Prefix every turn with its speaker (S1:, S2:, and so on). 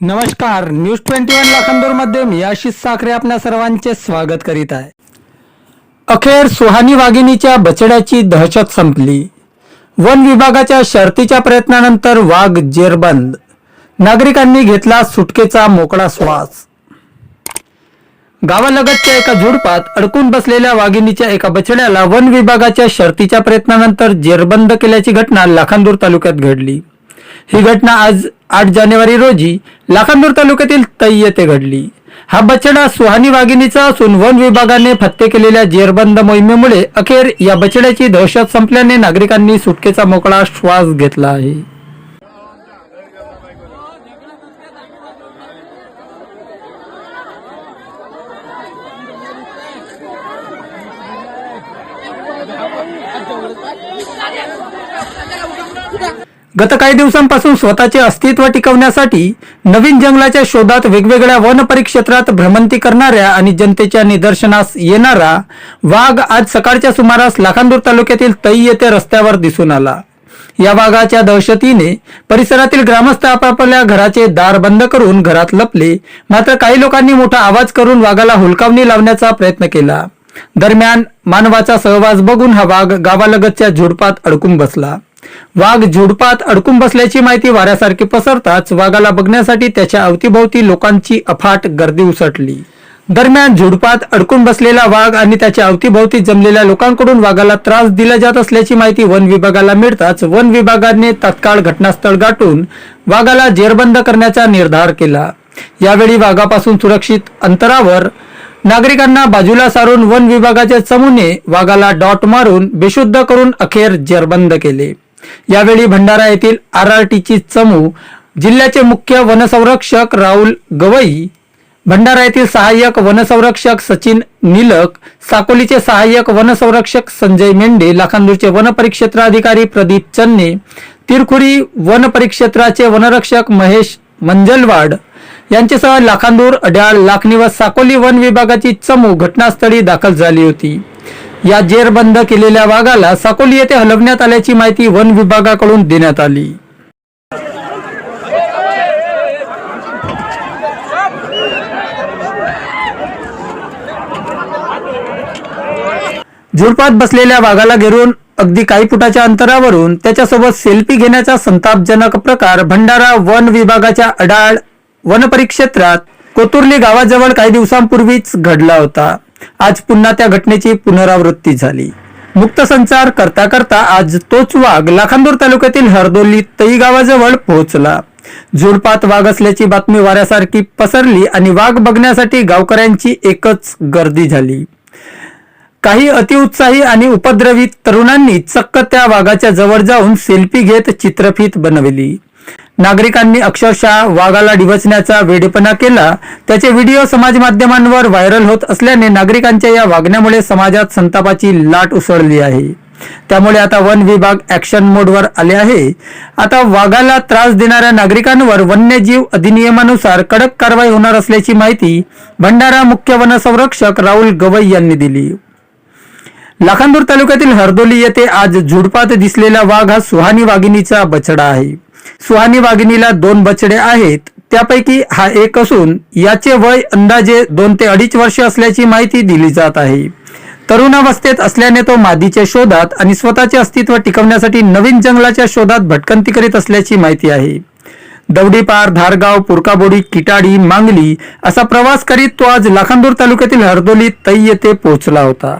S1: नमस्कार news twenty one लाखांदूरमध्ये मी आशिष साखरे आपल्या सर्वांचे स्वागत करीत आहे. अखेर सुहानी वाघिणीच्या बछड्याची दहशत संपली. वन विभागाच्या शर्तीच्या प्रयत्नानंतर वाघ जेरबंद. नागरिकांनी घेतला सुटकेचा मोकळा श्वास. गावालगतच्या एका झुडपात अडकून बसलेल्या वाघिणीच्या एका बछड्याला वन विभागाच्या शर्तीच्या प्रयत्नानंतर जेरबंद केल्याची घटना लाखांदूर तालुक्यात घडली. ही घटना आज आठ जानेवारी रोजी लाखांदूर तालुक्यातील तई येथे घडली. हा बछडा सुहानी वाघिणीचा असून वन विभागाने फत्ते केलेल्या जेरबंद मोहिमेमुळे अखेर या बछड्याची दहशत संपल्याने नागरिकांनी सुटकेचा मोकळा श्वास घेतला आहे. गत काही दिवसांपासून स्वतःचे अस्तित्व टिकवण्यासाठी नवीन जंगलाच्या शोधात वेगवेगळ्या वन परिक्षेत्रात भ्रमंती करणाऱ्या आणि जनतेच्या निदर्शनास येणारा वाघ आज सकाळच्या सुमारास लाखांदूर तालुक्यातील तई येथे रस्त्यावर दिसून आला. या वाघाच्या दहशतीने परिसरातील ग्रामस्थ आपापल्या घराचे दार बंद करून घरात लपले. मात्र काही लोकांनी मोठा आवाज करून वाघाला हुलकावणी लावण्याचा प्रयत्न केला. दरम्यान मानवाचा सहवास बघून हा वाघ गावालगतच्या झुडपात अडकून बसला. वाघ झुडपात अडकून बसल्याची माहिती वाऱ्यासारखी पसरताच वाघाला बघण्यासाठी त्याच्या अवतीभोवती लोकांची अफाट गर्दी उसटली. दरम्यान झुडपात अडकून बसलेला वाघ आणि त्याच्या अवतीभोवती जमलेल्या लोकांकडून वाघाला त्रास दिला जात असल्याची माहिती वन विभागाला मिळताच वन विभागाने तत्काळ घटनास्थळ गाठून वाघाला जेरबंद करण्याचा निर्धार केला. यावेळी वाघापासून सुरक्षित अंतरावर नागरिकांना बाजूला सारून वन विभागाचे चमूने वाघाला डॉट मारून बेशुद्ध करून अखेर जेरबंद केले. यावेळी भंडारा येथील आर आर टीची चमू जिल्ह्याचे मुख्य वनसंरक्षक राहुल गवई भंडारा येथील सहाय्यक वनसंरक्षक सचिन निलक साकोलीचे सहाय्यक वनसंरक्षक संजय मेंढे लाखांदूरचे वनपरिक्षेत्राधिकारी प्रदीप चन्ने तिरखुरी वन परिक्षेत्राचे वनरक्षक महेश मंजलवाड यांच्यासह लाखांदूर अड्याळ लाखणी व साकोली वन विभागाची चमू घटनास्थळी दाखल झाली होती. या जेरबंद केलेल्या वाघाला साकोली येथे हलवण्यात आल्याची माहिती वन विभागाकडून देण्यात आली. झुडपात बसलेल्या वाघाला घेरून अगदी काही फुटाच्या अंतरावरून त्याच्यासोबत सेल्फी घेण्याचा संतापजनक प्रकार भंडारा वन विभागाच्या अडाळ वन परिक्षेत्रात कोतुर्ली गावाजवळ काही दिवसांपूर्वीच घडला होता. आज पुन्हा त्या घटनेची पुनरावृत्ती झाली. मुक्त संचार करता करता आज तोच वाघ लाखांदूर तालुक्यातील हरदोली तई गावाजवळ पोहोचला. झुडपात वाघ असल्याची बातमी वाऱ्यासारखी पसरली आणि वाघ बघण्यासाठी गावकऱ्यांची एकच गर्दी झाली. काही अतिउत्साही आणि उपद्रवी तरुणांनी चक्क त्या वाघाच्या जवळ जाऊन सेल्फी घेत चित्रफित बनवली. नागरिकांनी अक्षरशः वाघाला डिवचण्याचा वेडेपणा केला. त्याचे व्हिडिओ समाज माध्यमांवर व्हायरल होत असल्याने नागरिकांच्या या वागण्यामुळे समाजात संतापाची लाट उसळली आहे. त्यामुळे आता वन विभाग ऍक्शन मोडवर आले आहे. आता वाघाला त्रास देणाऱ्या नागरिकांवर वन्यजीव अधिनियमानुसार कडक कारवाई होणार असल्याची माहिती भंडारा मुख्य वनसंरक्षक राहुल गवई यांनी दिली. लाखांदूर तालुक्यातील हरदोली येथे आज झुडपात दिसलेला वाघ हा सुहानी वाघिणीचा बछडा आहे. सुहानी वाघिणीला दोन बछडे आहेत. त्यापैकी हा एक असून याचे वय अंदाजे दोन ते अडीच वर्ष असल्याची माहिती दिली जात आहे. तरुणावस्थेत असल्याने तो मादीच्या शोधात आणि स्वतःचे अस्तित्व टिकवण्यासाठी नवीन जंगलाच्या शोधात भटकंती करीत असल्याची माहिती आहे. दवडीपार धारगाव पुरकाबोडी किटाडी मांगली असा प्रवास करीत तो आज लाखांदूर तालुक्यातील हरदोली तै येथे पोहोचला होता.